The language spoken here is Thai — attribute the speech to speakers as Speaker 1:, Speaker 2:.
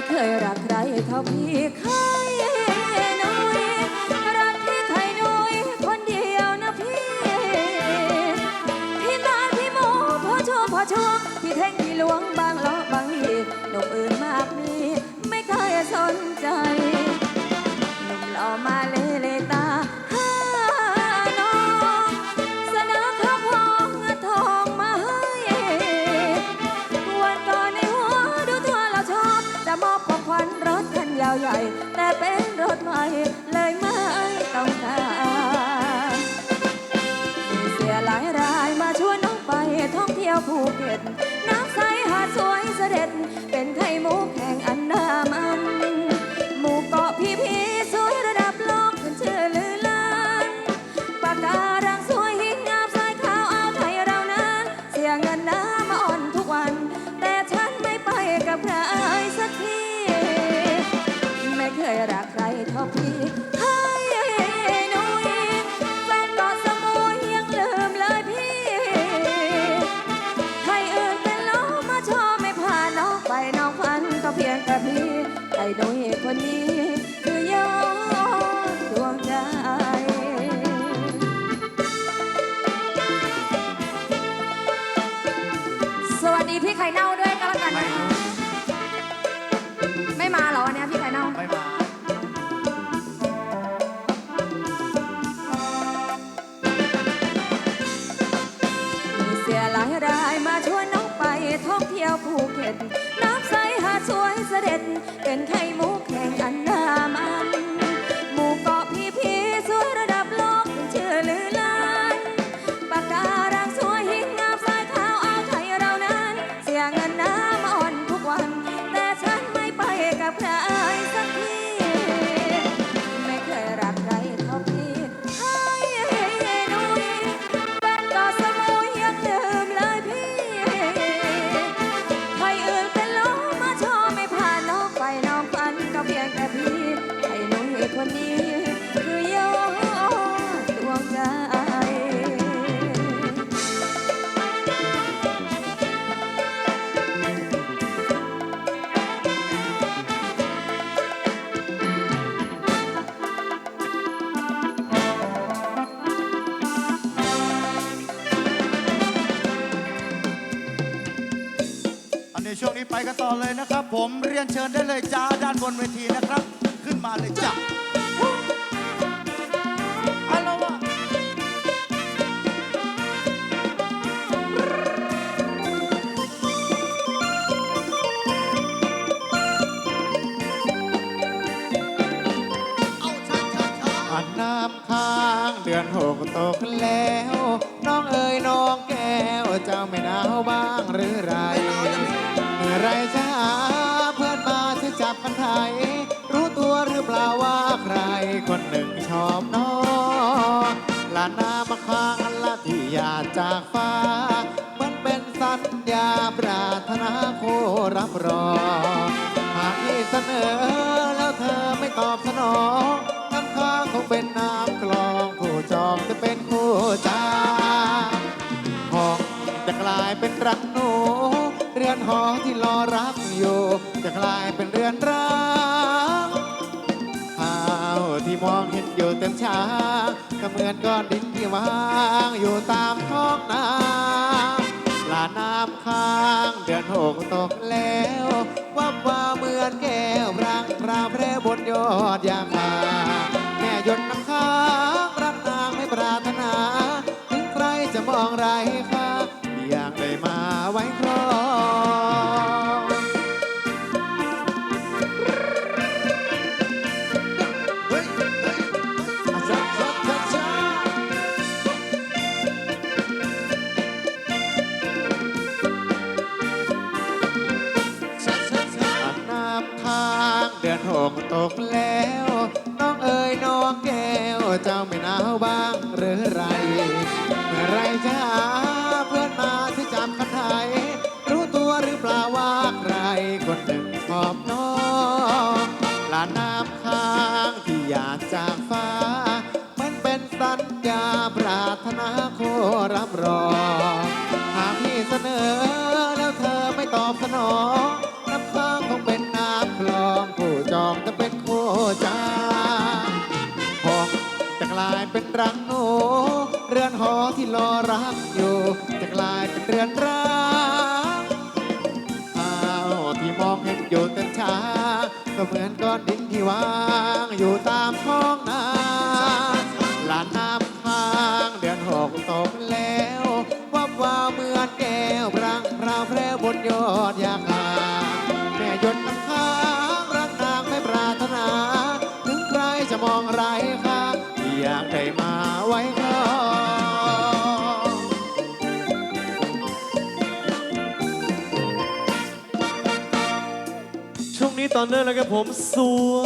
Speaker 1: ม่เคยรักใครเท่าพี่ใครนุ้ยรักพี่ใครนุ้ยคนเดียวนะพี่ พี่ตาพี่โมพอชั่วพอชั่วพี่แท่งพี่หลวงบางล้อบางหตุหนุ่มอื่นมากมี ไม่เคยสนใจหนุ่มหล่อมาเลย
Speaker 2: ไปกันต่อเลยนะครับ ผมเรียนเชิญได้เลยจ้าด้านบนเวทีนะครับ ขึ้นมาเลยจ้ะฮัลโหลวะเอาช้
Speaker 3: าน้ำค้างเดือนหกตกแล้ว น้องเอ๋ยน้องแก้ว เจ้าไม่หนาวบ้างหรือไร ไรจะหาเพื่อนมาที่จับกันไทย รู้ตัวหรือเปล่าว่าใครคนหนึ่งชอบน้องลาน้ำมาค้างอัละที่อยากจากฟ้ามือนเป็นสัญญาปรารถนาโครับรองหากที่เสนอแล้วเธอไม่ตอบสนอง จะกลายเป็นเรือนร้างข้าวที่มองเห็นอยู่เต็มชาก็เหมือนก้อนดินที่วางอยู่ตามท้องนาลาน้ำค้างเดือนหกตกแล้ววับว่าเหมือนแก้วรังพราแพร่บนยอดยางคาแม่ยดน้ำค้างรักนางไม่ปรารถนา ถึงใครจะมองไรค่ กตกแล้ว น้องเอ๋ยน้องแก้ว เจ้าไม่หนาวบ้างหรือไร เมื่อไรจะหาเพื่อนมาที่จำกันไทย รู้ตัวหรือเปล่าว่าใครคนหนึ่งชอบน้องลาน้ำค้างที่อยากจากฟ้า มันเป็นสัญญาปรารถนาโครับรองหากพี่เสนอแล้วเธอไม่ตอบสนอง เป็นคู่ใจห้อจะกลายเป็นรังหนูเรือนหอที่รอรักอยู่ จะกลายเป็นเรือนร้างข้าวที่มองเห็นอยู่เต็มชาก็เหมือนก้อนดินที่วางอยู่ตามท้องนาลานน้ำค้างเดือนหกตกแล้ววับวาวเหมือนแก้วรังพราวแพร่บนยอดอยาค มาไว้ครอง
Speaker 4: ช่วงนี้ต่อเนื่องแล้วครับผมสว